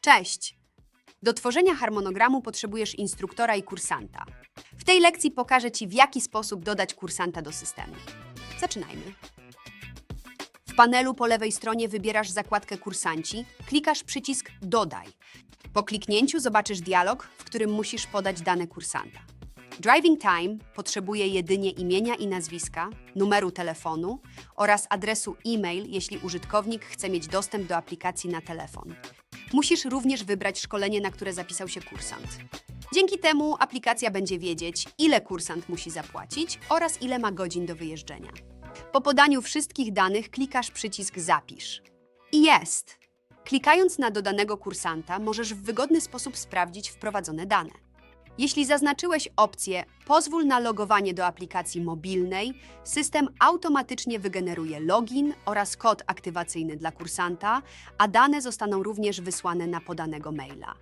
Cześć! Do tworzenia harmonogramu potrzebujesz instruktora i kursanta. W tej lekcji pokażę Ci, w jaki sposób dodać kursanta do systemu. Zaczynajmy. W panelu po lewej stronie wybierasz zakładkę Kursanci, klikasz przycisk Dodaj. Po kliknięciu zobaczysz dialog, w którym musisz podać dane kursanta. Driving Time potrzebuje jedynie imienia i nazwiska, numeru telefonu oraz adresu e-mail, jeśli użytkownik chce mieć dostęp do aplikacji na telefon. Musisz również wybrać szkolenie, na które zapisał się kursant. Dzięki temu aplikacja będzie wiedzieć, ile kursant musi zapłacić oraz ile ma godzin do wyjeżdżenia. Po podaniu wszystkich danych klikasz przycisk Zapisz. I jest! Klikając na dodanego kursanta, możesz w wygodny sposób sprawdzić wprowadzone dane. Jeśli zaznaczyłeś opcję Pozwól na logowanie do aplikacji mobilnej, system automatycznie wygeneruje login oraz kod aktywacyjny dla kursanta, a dane zostaną również wysłane na podanego maila.